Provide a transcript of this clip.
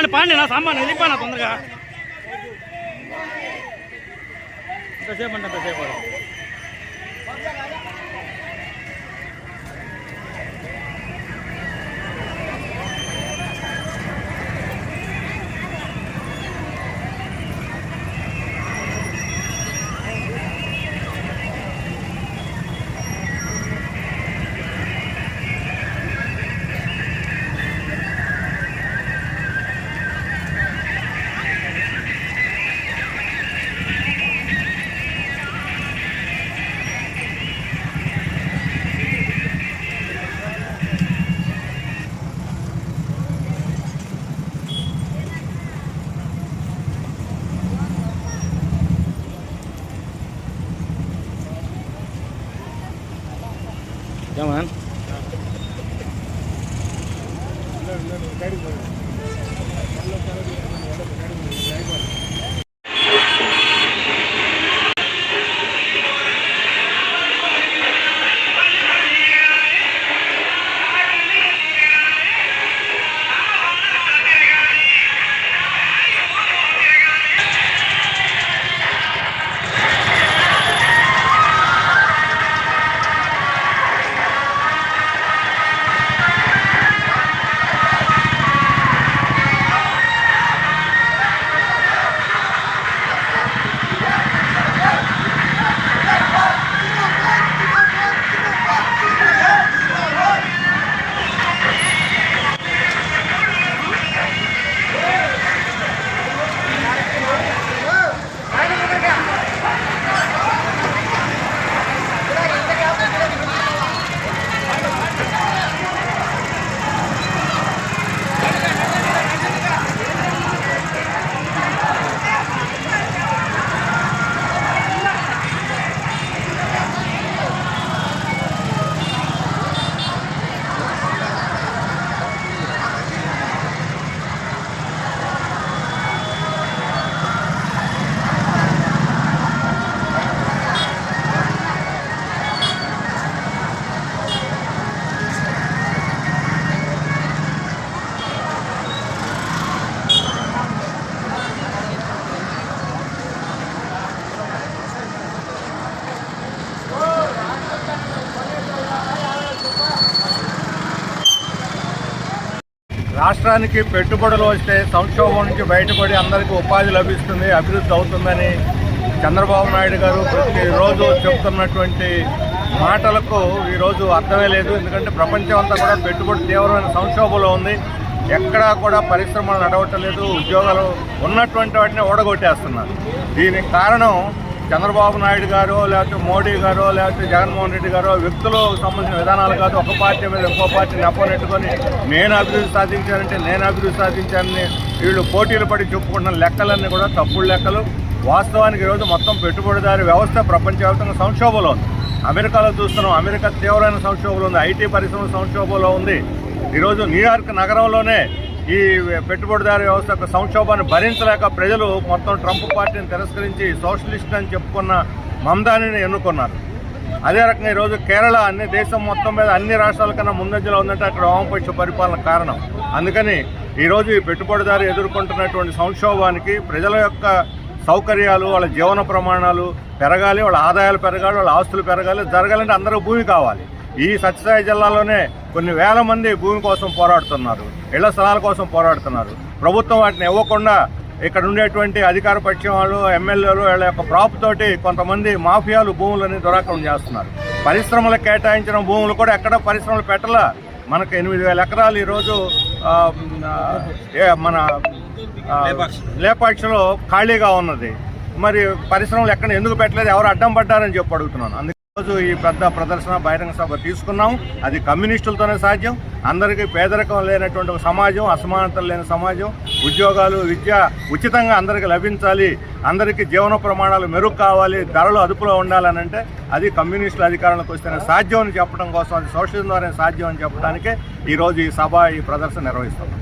పాండి పాండి నా సామాన్ వెళ్ళిపోయినా తొందరగా ఎంతసేపు అంటే Come on. రాష్ట్రానికి పెట్టుబడులు వస్తే సంక్షోభం నుంచి బయటపడి అందరికీ ఉపాధి లభిస్తుంది అభివృద్ధి అవుతుందని చంద్రబాబు నాయుడు గారు ప్రతిరోజు చెబుతున్నటువంటి మాటలకు ఈరోజు అర్థమే లేదు. ఎందుకంటే ప్రపంచం అంతా కూడా పెట్టుబడి తీవ్రమైన సంక్షోభంలో ఉంది. ఎక్కడా కూడా పరిశ్రమలు నడవటం లేదు ఉద్యోగాలు ఉన్నటువంటి వాటిని ఓడగొట్టేస్తున్నారు. దీనికి కారణం చంద్రబాబు నాయుడు గారు లేకపోతే మోడీ గారు లేకపోతే జగన్మోహన్ రెడ్డి గారు వ్యక్తులకు సంబంధించిన విధానాలు కాదు ఒక పార్టీ మీద ఇంకో పార్టీని నెప్పనెట్టుకొని నేను అభివృద్ధి సాధించానంటే నేను అభివృద్ధి సాధించానని వీళ్ళు పోటీలు పడి చెప్పుకుంటున్న లెక్కలన్నీ కూడా తప్పుడు లెక్కలు. వాస్తవానికి ఈరోజు మొత్తం పెట్టుబడిదారి వ్యవస్థ ప్రపంచవ్యాప్తంగా సంక్షోభంలో ఉంది. అమెరికాలో చూస్తున్నాం అమెరికా తీవ్రమైన సంక్షోభంలో ఉంది ఐటీ పరిశ్రమ సంక్షోభంలో ఉంది. ఈరోజు న్యూయార్క్ నగరంలోనే ఈ పెట్టుబడిదారు వ్యవస్థ యొక్క సంక్షోభాన్ని భరించలేక ప్రజలు మొత్తం ట్రంప్ పార్టీని తిరస్కరించి సోషలిస్ట్ అని చెప్పుకున్న మమదానిని ఎన్నుకున్నారు. అదే రకంగా ఈరోజు కేరళ అన్ని దేశం మొత్తం మీద అన్ని రాష్ట్రాల కన్నా ముందంజలో ఉందంటే అక్కడ వామపక్ష పరిపాలన కారణం. అందుకని ఈరోజు ఈ పెట్టుబడిదారు ఎదుర్కొంటున్నటువంటి సంక్షోభానికి ప్రజల యొక్క సౌకర్యాలు వాళ్ళ జీవన ప్రమాణాలు పెరగాలి వాళ్ళ ఆదాయాలు పెరగాలి వాళ్ళ ఆస్తులు పెరగాలి జరగాలంటే అందరూ భూమి కావాలి. ఈ సత్యసాయి జిల్లాలోనే కొన్ని వేల మంది భూమి కోసం పోరాడుతున్నారు ఇళ్ళ స్థలాల కోసం పోరాడుతున్నారు. ప్రభుత్వం వాటిని ఇవ్వకుండా ఇక్కడ ఉండేటువంటి అధికార పక్షం వాళ్ళు ఎమ్మెల్యేలు వీళ్ళ యొక్క ప్రాప్ తోటి కొంతమంది మాఫియాలు భూములని దురాక్రమణ చేస్తున్నారు. పరిశ్రమలకు కేటాయించిన భూములు కూడా ఎక్కడ పరిశ్రమలు పెట్టలా? మనకు ఎనిమిది వేల ఎకరాలు ఈరోజు మన లేపాక్షలో ఖాళీగా ఉన్నది. మరి పరిశ్రమలు ఎక్కడ ఎందుకు పెట్టలేదు? ఎవరు అడ్డం పడ్డారని చెప్పి అడుగుతున్నాను. అందుకే రోజు ఈ పెద్ద ప్రదర్శన బహిరంగ సభ తీసుకున్నాం. అది కమ్యూనిస్టులతోనే సాధ్యం. అందరికీ పేదరికం లేనటువంటి ఒక సమాజం అసమానతలు లేని సమాజం. ఉద్యోగాలు విద్య ఉచితంగా అందరికీ లభించాలి. అందరికీ జీవన ప్రమాణాలు మెరుగు కావాలి. ధరలు అదుపులో ఉండాలనంటే అది కమ్యూనిస్టుల అధికారంలోకి వస్తేనే సాధ్యం అని చెప్పడం కోసం అది సోషలిజం ద్వారా సాధ్యం అని చెప్పడానికే ఈరోజు ఈ సభ ఈ ప్రదర్శన నిర్వహిస్తున్నాం.